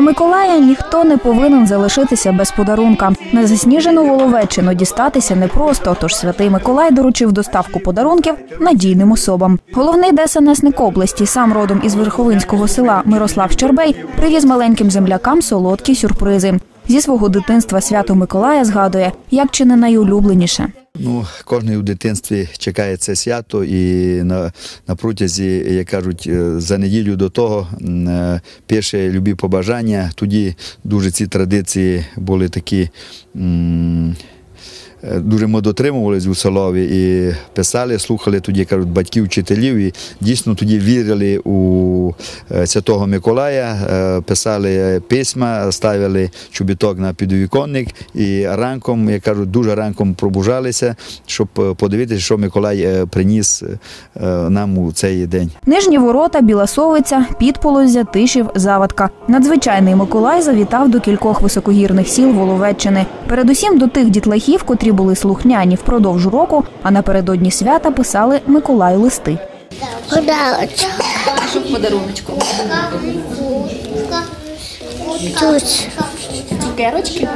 Миколая ніхто не повинен залишитися без подарунка. На засніжену Воловеччину дістатися непросто, тож святий Миколай доручив доставку подарунків надійним особам. Головний ДСНСник області, сам родом із Верховинського села Мирослав Щербей, привіз маленьким землякам солодкі сюрпризи. Зі свого дитинства свято Миколая згадує, як чи не найулюбленіше. Ну, кожний у дитинстві чекає це свято, і на, на протязі, як кажуть, е, за неділю до того пише любі побажання. Тоді дуже ці традиції були такі. м, Дуже ми дотримувалися у селові і писали, слухали тоді, кажуть, батьків, вчителів, і дійсно тоді вірили у е, Святого Миколая, е, писали письма, ставили чобіток на підвіконник і ранком, як кажуть, дуже ранком пробужалися, щоб е, подивитися, що Миколай е, приніс е, нам у цей день. Нижні ворота, Біласовиця, Підполозя, Тишів, Завадка. Надзвичайний Миколай завітав до кількох високогірних сіл Воловеччини. Передусім до тих дітлахів, котрі були слухняні впродовж року, а напередодні свята писали Миколаю листи. Подаруночку? Цукерочки.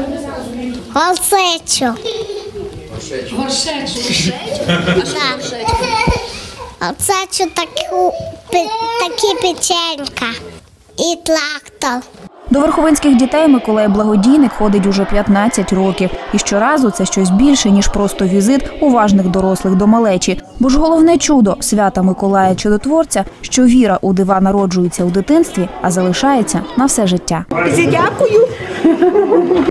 Такі печенька. І трактор. До верховинських дітей Миколай Благодійник ходить уже 15 років. І щоразу це щось більше, ніж просто візит уважних дорослих до малечі. Бо ж головне чудо свята Миколая Чудотворця, що віра у дива народжується у дитинстві, а залишається на все життя. Дякую.